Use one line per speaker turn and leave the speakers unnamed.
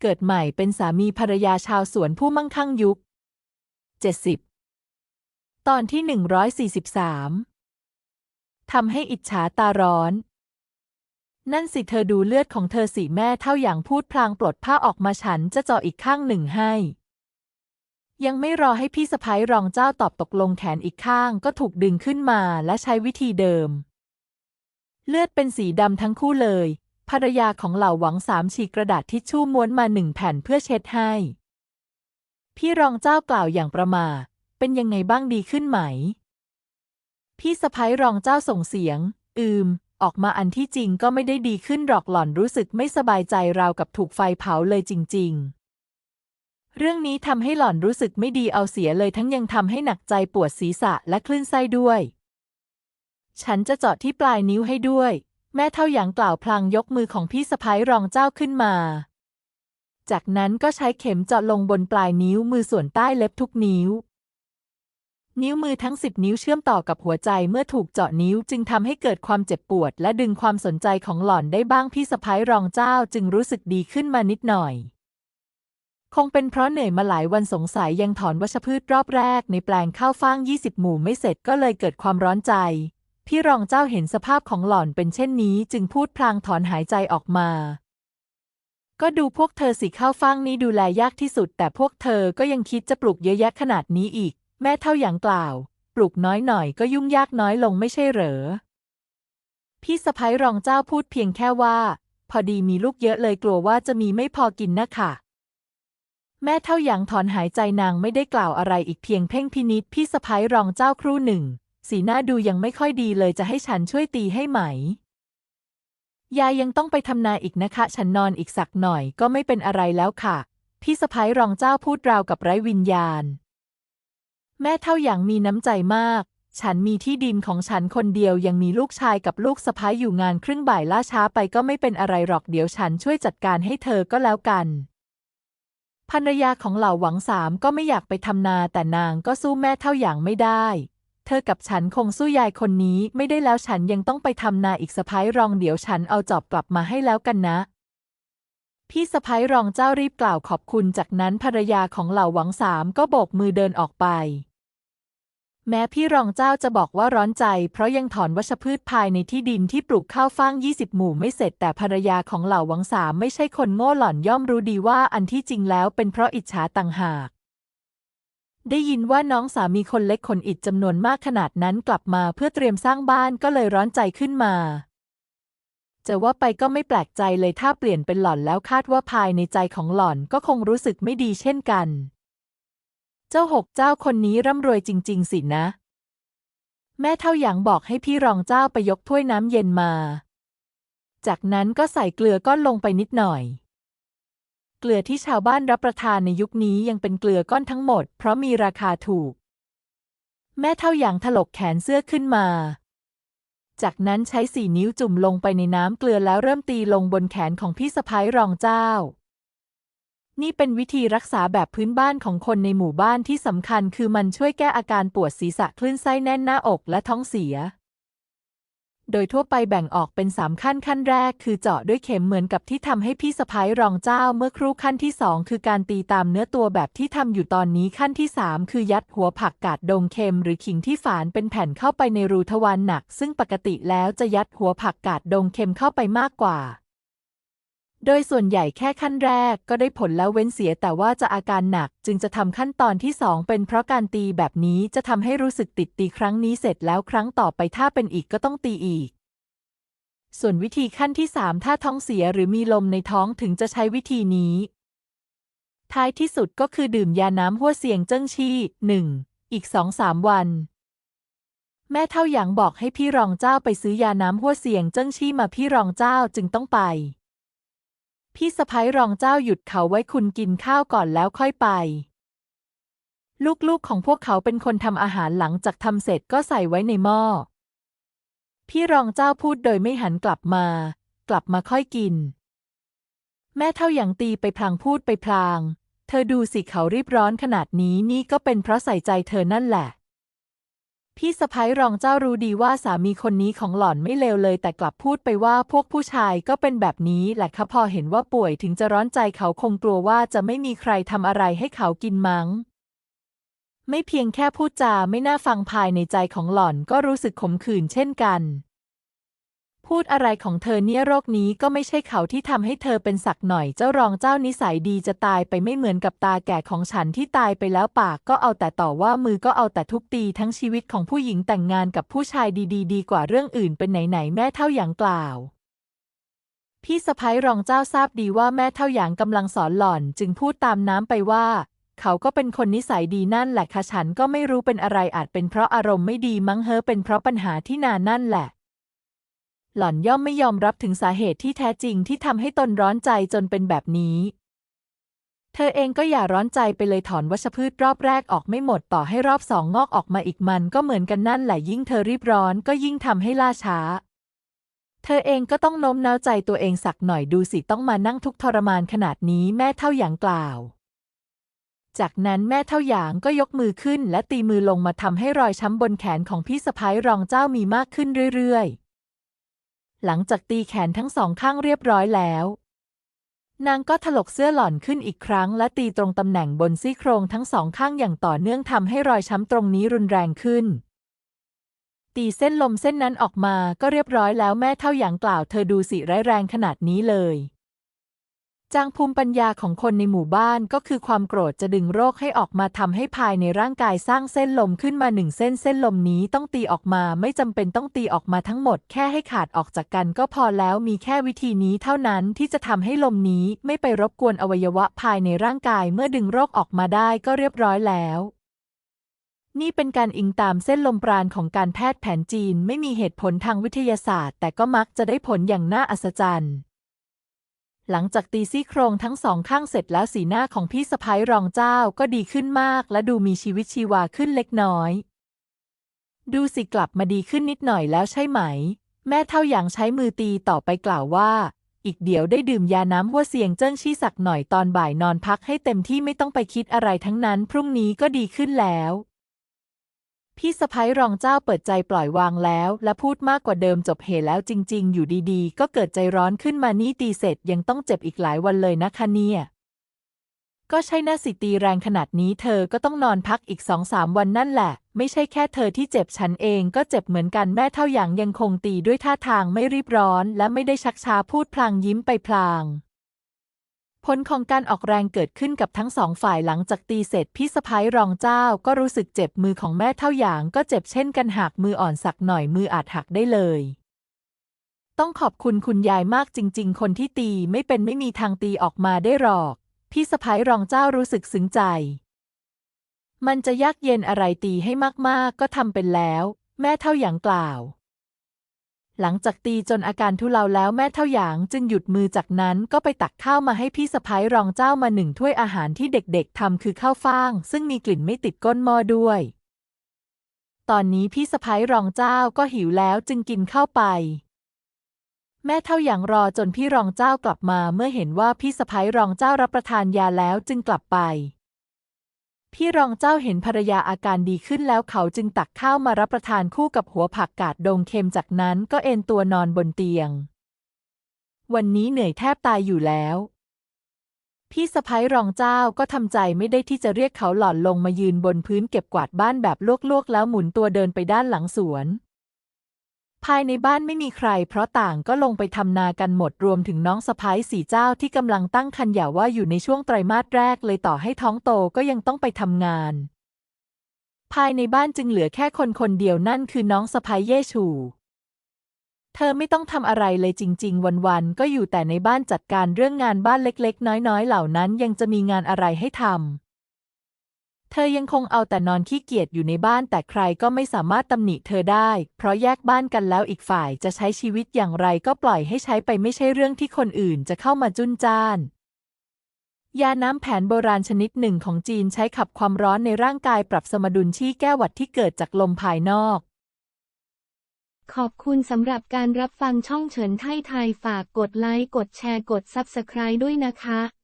เกิดใหม่เป็นสามีภรรยาชาวสวนผู้มั่งคั่งยุค 70 ตอนที่ 143ทำให้อิจฉาตาร้อน นั่นสิเธอดูเลือดของเธอสิแม่เท่าอย่างพูดพลางปลดผ้าออกมาฉันจะเจาะอีกข้างหนึ่งให้ ยังไม่รอให้พี่สะพ้ยรองเจ้าตอบตกลงแขนอีกข้างก็ถูกดึงขึ้นมาและใช้วิธีเดิมเลือดเป็นสีดำทั้งคู่เลย ภรรยาของเหล่าหวังสามฉีกกระดาษทิชชู่ม้วนมาหนึ่งแผ่นเพื่อเช็ดให้ พี่รองเจ้ากล่าวอย่างประมาเป็นยังไงบ้างดีขึ้นไหม พี่สะพ้ยรองเจ้าส่งเสียง อืม ออกมาอันที่จริงก็ไม่ได้ดีขึ้นหรอกหล่อนรู้สึกไม่สบายใจราวกับถูกไฟเผาเลยจริง ๆ เรื่องนี้ทำให้หล่อนรู้สึกไม่ดีเอาเสียเลยทั้งยังทำให้หนักใจปวดศีรษะและคลื่นไส้ด้วย ฉันจะเจาะที่ปลายนิ้วให้ด้วย แม่เท่าหยางกล่าวพลางยกมือของพี่สะพ้ยรองเจ้าขึ้นมา จากนั้นก็ใช้เข็มเจาะลงบนปลายนิ้วมือส่วนใต้เล็บทุกนิ้ว นิ้วมือทั้งสิบนิ้วเชื่อมต่อกับหัวใจเมื่อถูกเจาะนิ้วจึงทำให้เกิดความเจ็บปวด และดึงความสนใจของหล่อนได้บ้างพี่สะพ้ยรองเจ้าจึงรู้สึกดีขึ้นมานิดหน่อยคงเป็นเพราะเหนื่อยมาหลายวันสงสัยยังถอนวัชพืชรอบแรกในแปลงข้าวฟ่างยี่สิบหมู่ไม่เสร็จก็เลยเกิดความร้อนใจ พี่รองเจ้าเห็นสภาพของหล่อนเป็นเช่นนี้จึงพูดพลางถอนหายใจออกมา ก็ดูพวกเธอสิข้าวฟ่างนี้ดูแลยากที่สุด แต่พวกเธอก็ยังคิดจะปลูกเยอะแยะขนาดนี้อีก แม่เท่าอย่างกล่าว ปลูกน้อยหน่อยก็ยุ่งยากน้อยลงไม่ใช่เหรอ พี่สะพ้ยรองเจ้าพูดเพียงแค่ว่า พอดีมีลูกเยอะเลยกลัวว่าจะมีไม่พอกินนะค่ะแม่เท่าอย่างถอนหายใจนางไม่ได้กล่าวอะไรอีกเพียงเพ่งพินิษพี่สะพ้ยรองเจ้าครู่หนึ่ง สีหน้าดูยังไม่ค่อยดีเลยจะให้ฉันช่วยตีให้ไหม ยายยังต้องไปทำนาอีกนะคะ ฉันนอนอีกสักหน่อยก็ไม่เป็นอะไรแล้วค่ะ พี่สะพ้ยรองเจ้าพูดราวกับไร้วิญญาณ แม่เท่าอย่างมีน้ำใจมาก ฉันมีที่ดินของฉันคนเดียวยังมีลูกชายกับลูกสะพ้ยอยู่งานครึ่งบ่ายล่าช้าไปก็ไม่เป็นอะไรหรอกเดี๋ยวฉันช่วยจัดการให้เธอก็แล้วกันภรรยาของเหล่าหวังสามก็ไม่อยากไปทำนาแต่นางก็สู้แม่เท่าอย่างไม่ได้ ธอกับฉันคงสู้ยายคนนี้ไม่ได้แล้วฉันยังต้องไปทำนาอีกสะพ้ยรองเดี๋ยวฉันเอาจอบกลับมาให้แล้วกันนะ พี่สะพ้ยรองเจ้ารีบกล่าวขอบคุณจากนั้นภรรยาของเหล่าหวังสามก็โบกมือเดินออกไป แม้พี่รองเจ้าจะบอกว่าร้อนใจ เพราะยังถอนวัชพืชภายในที่ดินที่ปลูกข้าวฟ่างยี่สิบหมู่ไม่เสร็จแต่ภรรยาของเหล่าหวังสามไม่ใช่คนโง่หล่อนย่อมรู้ดีว่าอันที่จริงแล้วเป็นเพราะอิจฉาต่างหาก ได้ยินว่าน้องสามีคนเล็กคนอิดจำนวนมากขนาดนั้นกลับมาเพื่อเตรียมสร้างบ้านก็เลยร้อนใจขึ้นมา จะว่าไปก็ไม่แปลกใจเลยถ้าเปลี่ยนเป็นหล่อนแล้วคาดว่าภายในใจของหล่อนก็คงรู้สึกไม่ดีเช่นกัน เจ้าหกเจ้าคนนี้ร่ำรวยจริง ๆ สินะ แม่เท่าหยางบอกให้พี่รองเจ้าไปยกถ้วยน้ำเย็นมา จากนั้นก็ใส่เกลือก้อนลงไปนิดหน่อย เกลือที่ชาวบ้านรับประทานในยุคนี้ยังเป็นเกลือก้อนทั้งหมด เพราะมีราคาถูก แม่เท่าหยางถลกแขนเสื้อขึ้นมา จากนั้นใช้สี่นิ้วจุ่มลงไปในน้ำเกลือแล้วเริ่มตีลงบนแขนของพี่สะพ้ายรองเจ้า นี่เป็นวิธีรักษาแบบพื้นบ้านของคนในหมู่บ้านที่สำคัญคือมันช่วยแก้อาการปวดศีรษะคลื่นไส้แน่นหน้าอกและท้องเสีย โดยทั่วไปแบ่งออกเป็นสามขั้นขั้นแรก คือเจาะด้วยเข็มเหมือนกับที่ทำให้พี่สะพ้ายรองเจ้าเมื่อครู่ขั้นที่สองคือการตีตามเนื้อตัวแบบที่ทำอยู่ตอนนี้ขั้นที่สามคือยัดหัวผักกาดดงเค็มหรือขิงที่ฝานเป็นแผ่นเข้าไปในรูทวารหนัก ซึ่งปกติแล้วจะยัดหัวผักกาดดงเค็มเข้าไปมากกว่า โดยส่วนใหญ่แค่ขั้นแรกก็ได้ผลแล้วเว้นเสียแต่ว่าจะอาการหนัก จึงจะทำขั้นตอนที่สองเป็นเพราะการตีแบบนี้จะทำให้รู้สึกติดตีครั้งนี้เสร็จแล้วครั้งต่อไปถ้าเป็นอีกก็ต้องตีอีก ส่วนวิธีขั้นที่สามถ้าท้องเสียหรือมีลมในท้องถึงจะใช้วิธีนี้ ท้ายที่สุดก็คือดื่มยาน้ำหัวเสียงเจิ้งชี่หนึ่งอีกสองสามวัน แม่เท่าหยางบอกให้พี่รองเจ้าไปซื้อยาน้ำหัวเสียงเจิ้งชี่มาพี่รองเจ้าจึงต้องไป พี่สะพ้ยรองเจ้าหยุดเขาไว้คุณกินข้าวก่อนแล้วค่อยไป ลูกๆของพวกเขาเป็นคนทำอาหารหลังจากทำเสร็จก็ใส่ไว้ในหม้อ พี่รองเจ้าพูดโดยไม่หันกลับมา กลับมาค่อยกิน แม่เท่าอย่างตีไปพลางพูดไปพลาง เธอดูสิเขารีบร้อนขนาดนี้นี่ก็เป็นเพราะใส่ใจเธอนั่นแหละ พี่สะพ้ยรองเจ้ารู้ดีว่าสามีคนนี้ของหล่อนไม่เลวเลย แต่กลับพูดไปว่าพวกผู้ชายก็เป็นแบบนี้แหละค่ะพอเห็นว่าป่วยถึงจะร้อนใจเขาคงกลัวว่าจะไม่มีใครทำอะไรให้เขากินมั้ง ไม่เพียงแค่พูดจาไม่น่าฟังภายในใจของหล่อนก็รู้สึกขมขื่นเช่นกัน พูดอะไรของเธอเนี่ยโรคนี้ก็ไม่ใช่เขาที่ทำให้เธอเป็นสักหน่อยเจ้ารองเจ้านิสัยดีจะตายไปไม่เหมือนกับตาแก่ของฉันที่ตายไปแล้วปากก็เอาแต่ต่อว่ามือก็เอาแต่ทุบตีทั้งชีวิตของผู้หญิงแต่งงานกับผู้ชายดีๆดีกว่าเรื่องอื่นเป็นไหนๆแม่เท่าอย่างกล่าว พี่สะพ้ยรองเจ้าทราบดีว่าแม่เท่าอย่างกำลังสอนหล่อน จึงพูดตามน้ำไปว่า เขาก็เป็นคนนิสัยดีนั่นแหละค่ะฉันก็ไม่รู้เป็นอะไรอาจเป็นเพราะอารมณ์ไม่ดีมั้งเฮอเป็นเพราะปัญหาที่นานนั่นแหละ หล่อนย่อมไม่ยอมรับถึงสาเหตุที่แท้จริงที่ทำให้ตนร้อนใจจนเป็นแบบนี้ เธอเองก็อย่าร้อนใจไปเลยถอนวัชพืชรอบแรกออกไม่หมดต่อให้รอบสองงอกออกมาอีกมันก็เหมือนกันนั่นแหละยิ่งเธอรีบร้อนก็ยิ่งทำให้ล่าช้า เธอเองก็ต้องโน้มน้าวใจตัวเองสักหน่อยดูสิต้องมานั่งทุกทรมานขนาดนี้แม่เท่าอย่างกล่าวจากนั้นแม่เท่าหยางก็ยกมือขึ้นและตีมือลงมาทำให้รอยช้ำบนแขนของพี่สะพ้ายรองเจ้ามีมากขึ้นเรื่อยๆ หลังจากตีแขนทั้งสองข้างเรียบร้อยแล้ว นางก็ถลกเสื้อหล่อนขึ้นอีกครั้ง และตีตรงตำแหน่งบนซี่โครงทั้งสองข้างอย่างต่อเนื่องทำให้รอยช้ำตรงนี้รุนแรงขึ้น ตีเส้นลมเส้นนั้นออกมาก็เรียบร้อยแล้วแม่เท่าอย่างกล่าวเธอดูสิร้ายแรงขนาดนี้เลย จางภูมิปัญญาของคนในหมู่บ้านก็คือความโกรธจะดึงโรคให้ออกมาทำให้ภายในร่างกายสร้างเส้นลมขึ้นมาหนึ่งเส้นเส้นลมนี้ต้องตีออกมาไม่จำเป็นต้องตีออกมาทั้งหมดแค่ให้ขาดออกจากกันก็พอแล้วมีแค่วิธีนี้เท่านั้นที่จะทำให้ลมนี้ไม่ไปรบกวนอวัยวะภายในร่างกายเมื่อดึงโรคออกมาได้ก็เรียบร้อยแล้วนี่เป็นการอิงตามเส้นลมปราณของการแพทย์แผนจีนไม่มีเหตุผลทางวิทยาศาสตร์ แต่ก็มักจะได้ผลอย่างน่าอัศจรรย์ หลังจากตีซี่โครงทั้งสองข้างเสร็จแล้วสีหน้าของพี่สะพ้ายรองเจ้าก็ดีขึ้นมาก และดูมีชีวิตชีวาขึ้นเล็กน้อย ดูสิกลับมาดีขึ้นนิดหน่อยแล้วใช่ไหม แม่เท่าอย่างใช้มือตีต่อไปกล่าวว่า อีกเดี๋ยวได้ดื่มยาน้ำหัวเสียงเจิ้งชี่สักหน่อยตอนบ่ายนอนพักให้เต็มที่ไม่ต้องไปคิดอะไรทั้งนั้น พรุ่งนี้ก็ดีขึ้นแล้ว พี่สะพ้ยรองเจ้าเปิดใจปล่อยวางแล้ว และพูดมากกว่าเดิมจบเหตุแล้วจริง ๆ อยู่ดีๆ ก็เกิดใจร้อนขึ้นมานี่ตีเสร็จยังต้องเจ็บอีกหลายวันเลยนะคะเนี่ย ก็ใช่น่าสิตีแรงขนาดนี้เธอก็ต้องนอนพักอีกสองสามวันนั่นแหละ ไม่ใช่แค่เธอที่เจ็บฉันเองก็เจ็บเหมือนกันแม่เท่าอย่างยังคงตีด้วยท่าทางไม่รีบร้อน และไม่ได้ชักช้าพูดพลางยิ้มไปพลาง ผลของการออกแรงเกิดขึ้นกับทั้งสองฝ่ายหลังจากตีเสร็จพี่สะพ้ายรองเจ้าก็รู้สึกเจ็บมือของแม่เท่าอย่างก็เจ็บเช่นกันหากมืออ่อนสักหน่อยมืออาจหักได้เลย ต้องขอบคุณคุณยายมากจริง ๆ คนที่ตีไม่เป็นไม่มีทางตีออกมาได้หรอก พี่สะพ้ายรองเจ้ารู้สึกซึ้งใจ มันจะยากเย็นอะไรตีให้มากๆ ก็ทำเป็นแล้ว แม่เท่าอย่างกล่าว หลังจากตีจนอาการทุเลาแล้วแม่เท่าหยางจึงหยุดมือจากนั้นก็ไปตักข้าวมาให้พี่สะพ้ยรองเจ้ามาหนึ่งถ้วยอาหารที่เด็กๆทำคือข้าวฟ่าง ซึ่งมีกลิ่นไม่ติดก้นหม้อด้วย ตอนนี้พี่สะพ้ยรองเจ้าก็หิวแล้วจึงกินเข้าไป แม่เท่าหยางรอจนพี่รองเจ้ากลับมาเมื่อเห็นว่าพี่สะพ้ยรองเจ้ารับประทานยาแล้วจึงกลับไป พี่รองเจ้าเห็นภรรยาอาการดีขึ้นแล้วเขาจึงตักข้าวมารับประทานคู่กับหัวผักกาดดงเค็มจากนั้นก็เอนตัวนอนบนเตียง วันนี้เหนื่อยแทบตายอยู่แล้ว พี่สะพ้ยรองเจ้าก็ทำใจไม่ได้ที่จะเรียกเขาหล่อนลงมายืนบนพื้นเก็บกวาดบ้านแบบลวกๆ แล้วหมุนตัวเดินไปด้านหลังสวน ภายในบ้านไม่มีใคร เพราะต่างก็ลงไปทำนากันหมดรวมถึงน้องสะพ้ยสี่เจ้าที่กำลังตั้งครรภ์อย่าว่าอยู่ในช่วงไตรมาสแรกเลยต่อให้ท้องโตก็ยังต้องไปทำงาน ภายในบ้านจึงเหลือแค่คนคนเดียวนั่นคือน้องสะพ้ยเย่ชู เธอไม่ต้องทำอะไรเลยจริง ๆ วันๆก็อยู่แต่ในบ้านจัดการเรื่องงานบ้านเล็ก ๆ น้อย ๆ เหล่านั้นยังจะมีงานอะไรให้ทำ เธอยังคงเอาแต่นอนขี้เกียจอยู่ในบ้านแต่ใครก็ไม่สามารถตำหนิเธอได้ เพราะแยกบ้านกันแล้วอีกฝ่ายจะใช้ชีวิตอย่างไรก็ปล่อยให้ใช้ไปไม่ใช่เรื่องที่คนอื่นจะเข้ามาจุนจ้าน ยาน้ำแผนโบราณชนิดหนึ่งของจีนใช้ขับความร้อนในร่างกายปรับสมดุลชี่แก้หวัดที่เกิดจากลมภายนอก
ขอบคุณสำหรับการรับฟังช่องเฉินไทยไทยฝากกดไลค์กดแชร์กด Subscribe ด้วยนะคะ